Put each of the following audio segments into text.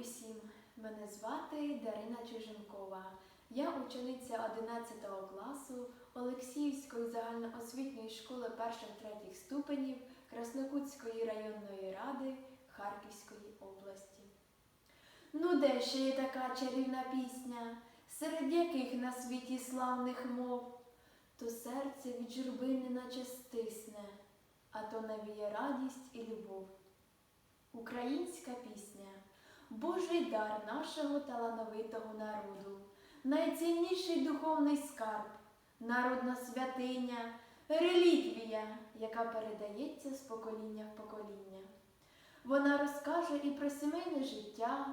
усім! Мене звати Дарина Чиженкова. Я учениця 11 класу Олексіївської загальноосвітньої школи перших-третіх ступенів Краснокутської районної ради Харківської області. Ну, де ще є така чарівна пісня, серед яких на світі славних мов, то серце від журби неначе стисне, а то навіє радість і любов. Українська пісня Божий дар нашого талановитого народу, найцінніший духовний скарб, народна святиня, реліквія, яка передається з покоління в покоління. Вона розкаже і про сімейне життя,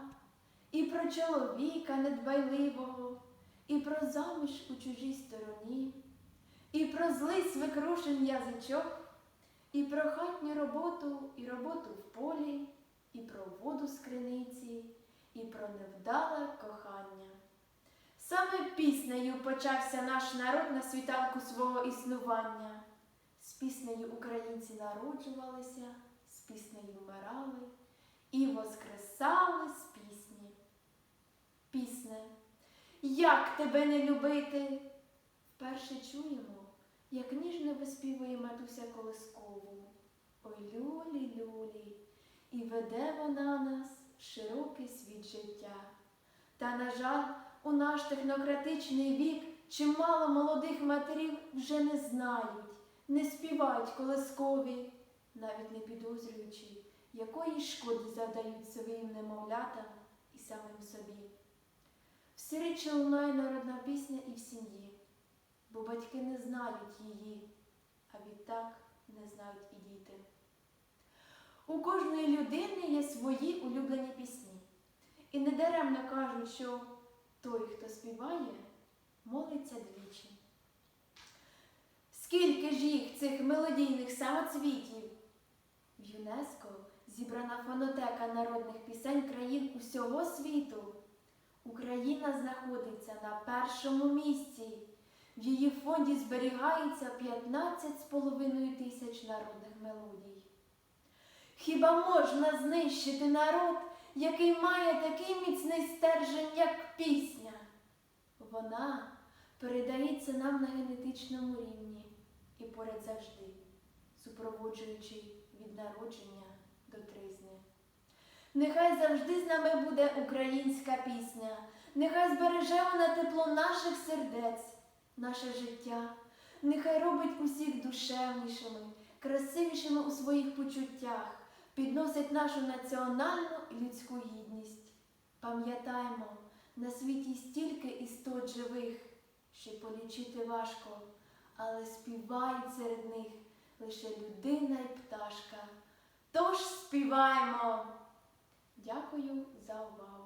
і про чоловіка недбайливого, і про заміж у чужій стороні, і про злий свекрушин язичок, і про хатню роботу, і роботу в полі, і про воду з криниці, і про невдале кохання. Саме піснею почався наш народ на світанку свого існування. З піснею українці народжувалися, з піснею вмирали і воскресали з пісні. Пісне, як тебе не любити? Вперше чуємо, як ніжно виспівує матуся колискову. Ой, люлі, люлі, і веде вона нас в широкий світ життя. Та, на жаль, у наш технократичний вік чимало молодих матерів вже не знають, не співають колискові, навіть не підозрюючи, якої шкоди завдають своїм немовлятам і самим собі. В сирічі лунає народна пісня і в сім'ї, бо батьки не знають її, а відтак не знають і діти. У кожної людини є свої улюблені пісні. І недаремно кажуть, що той, хто співає, молиться двічі. Скільки ж їх цих мелодійних самоцвітів? В ЮНЕСКО зібрана фонотека народних пісень країн усього світу. Україна знаходиться на першому місці. В її фонді зберігається 15,5 тисяч народних мелодій. Хіба можна знищити народ, який має такий міцний стержень, як пісня? Вона передається нам на генетичному рівні і поряд завжди, супроводжуючи від народження до тризни. Нехай завжди з нами буде українська пісня, нехай збереже вона тепло наших сердець, наше життя, нехай робить усіх душевнішими, красивішими у своїх почуттях, підносить нашу національну і людську гідність. Пам'ятаймо, на світі стільки істот живих, що полічити важко, але співають серед них лише людина і пташка. Тож співаємо! Дякую за увагу!